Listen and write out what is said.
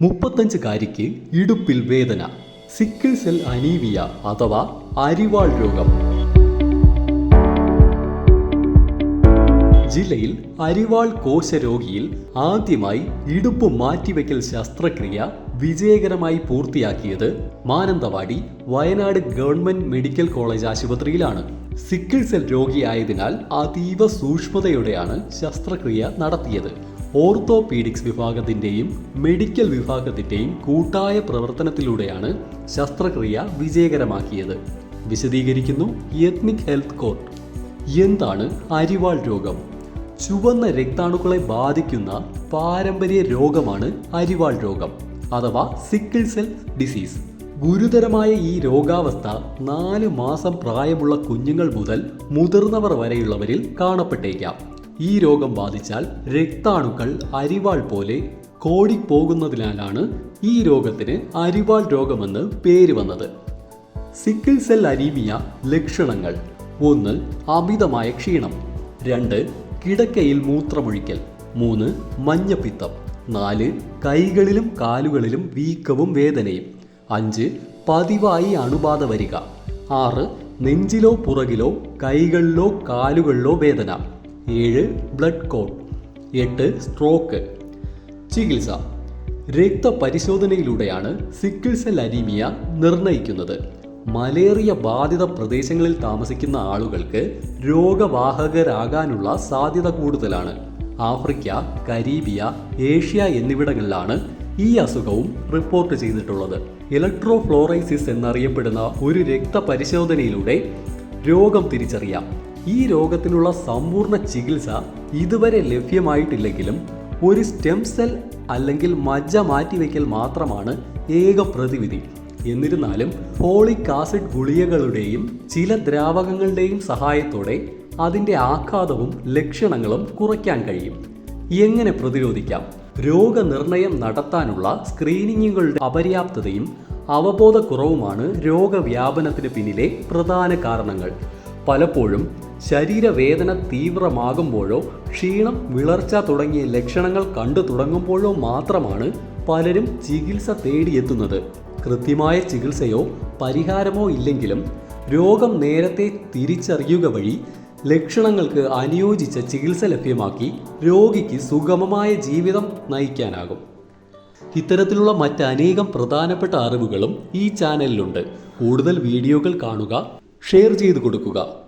മുപ്പത്തഞ്ചുകാരിക്ക് ഇടുപ്പിൽ വേദന sickle cell അനീവിയ അഥവാ അരിവാൾ രോഗം. ജില്ലയിൽ അരിവാൾ കോശ രോഗിയിൽ ആദ്യമായി ഇടുപ്പ് മാറ്റിവെക്കൽ ശസ്ത്രക്രിയ വിജയകരമായി പൂർത്തിയാക്കിയത് Mananthavady Wayanad government medical college ആശുപത്രിയിലാണ്. സിക്കിൾ സെൽ രോഗിയായതിനാൽ അതീവ സൂക്ഷ്മതയോടെയാണ് ശസ്ത്രക്രിയ നടത്തിയത്. ഓർത്തോപീഡിക്സ് വിഭാഗത്തിന്റെയും മെഡിക്കൽ വിഭാഗത്തിന്റെയും കൂട്ടായ പ്രവർത്തനത്തിലൂടെയാണ് ശസ്ത്രക്രിയ വിജയകരമാക്കിയത്. വിശദീകരിക്കുന്നു എത്നിക് ഹെൽത്ത് കോർട്ട്. എന്താണ് അരിവാൾ രോഗം? ചുവന്ന രക്താണുക്കളെ ബാധിക്കുന്ന പാരമ്പര്യ രോഗമാണ് അരിവാൾ രോഗം അഥവാ സിക്കിൾ സെൽ ഡിസീസ് ഗുരുതരമായ ഈ രോഗാവസ്ഥ നാല് മാസം പ്രായമുള്ള കുഞ്ഞുങ്ങൾ മുതൽ മുതിർന്നവർ വരെയുള്ളവരിൽ കാണപ്പെട്ടേക്കാം. ഈ രോഗം ബാധിച്ചാൽ രക്താണുക്കൾ അരിവാൾ പോലെ കോടിപ്പോകുന്നതിനാലാണ് ഈ രോഗത്തിന് അരിവാൾ രോഗമെന്ന് പേര് വന്നത്. സിക്കിൾ സെൽ അനീമിയ ലക്ഷണങ്ങൾ. ഒന്ന് അമിതമായ ക്ഷീണം. രണ്ട് കിടക്കയിൽ മൂത്രമൊഴിക്കൽ. മൂന്ന് മഞ്ഞപ്പിത്തം. നാല് കൈകളിലും കാലുകളിലും വീക്കവും വേദനയും. അഞ്ച് പതിവായി അണുബാധ വരിക. ആറ് നെഞ്ചിലോ പുറകിലോ കൈകളിലോ കാലുകളിലോ വേദന. ഏഴ് ബ്ലഡ് കോട്ട് എട്ട് സ്ട്രോക്ക് ചികിത്സ. രക്തപരിശോധനയിലൂടെയാണ് സിക്കിൾ സെൽ അനീമിയ നിർണയിക്കുന്നത് മലേറിയ ബാധിത പ്രദേശങ്ങളിൽ താമസിക്കുന്ന ആളുകൾക്ക് രോഗവാഹകരാകാനുള്ള സാധ്യത കൂടുതലാണ്. ആഫ്രിക്ക കരീബിയ ഏഷ്യ എന്നിവിടങ്ങളിലാണ് ഈ അസുഖവും റിപ്പോർട്ട് ചെയ്തിട്ടുള്ളത്. ഇലക്ട്രോഫ്ലോറൈസിസ് എന്നറിയപ്പെടുന്ന ഒരു രക്തപരിശോധനയിലൂടെ രോഗം തിരിച്ചറിയാം. ഈ രോഗത്തിനുള്ള സമ്പൂർണ ചികിത്സ ഇതുവരെ ലഭ്യമായിട്ടില്ലെങ്കിലും ഒരു സ്റ്റെം സെൽ അല്ലെങ്കിൽ മജ്ജ മാറ്റിവെക്കൽ മാത്രമാണ് ഏക പ്രതിവിധി. എന്നിരുന്നാലും ഫോളിക് ആസിഡ് ഗുളികകളുടെയും ചില ദ്രാവകങ്ങളുടെയും സഹായത്തോടെ അതിന്റെ ആഘാതവും ലക്ഷണങ്ങളും കുറയ്ക്കാൻ കഴിയും. എങ്ങനെ പ്രതിരോധിക്കാം? രോഗനിർണയം നടത്താനുള്ള സ്ക്രീനിങ്ങുകളുടെ അപര്യാപ്തതയും അവബോധക്കുറവുമാണ് രോഗവ്യാപനത്തിന് പിന്നിലെ പ്രധാന കാരണങ്ങൾ. പലപ്പോഴും ശരീരവേദന തീവ്രമാകുമ്പോഴോ ക്ഷീണം വിളർച്ച തുടങ്ങിയ ലക്ഷണങ്ങൾ കണ്ടു തുടങ്ങുമ്പോഴോ മാത്രമാണ് പലരും ചികിത്സ തേടിയെത്തുന്നത്. കൃത്യമായ ചികിത്സയോ പരിഹാരമോ ഇല്ലെങ്കിലും രോഗം നേരത്തെ തിരിച്ചറിയുക വഴി ലക്ഷണങ്ങൾക്ക് അനുയോജിച്ച ചികിത്സ ലഭ്യമാക്കി രോഗിക്ക് സുഗമമായ ജീവിതം നയിക്കാനാകും. ഇത്തരത്തിലുള്ള മറ്റനേകം പ്രധാനപ്പെട്ട അറിവുകളും ഈ ചാനലിലുണ്ട്. കൂടുതൽ വീഡിയോകൾ കാണുക ഷെയർ ചെയ്തു കൊടുക്കുക.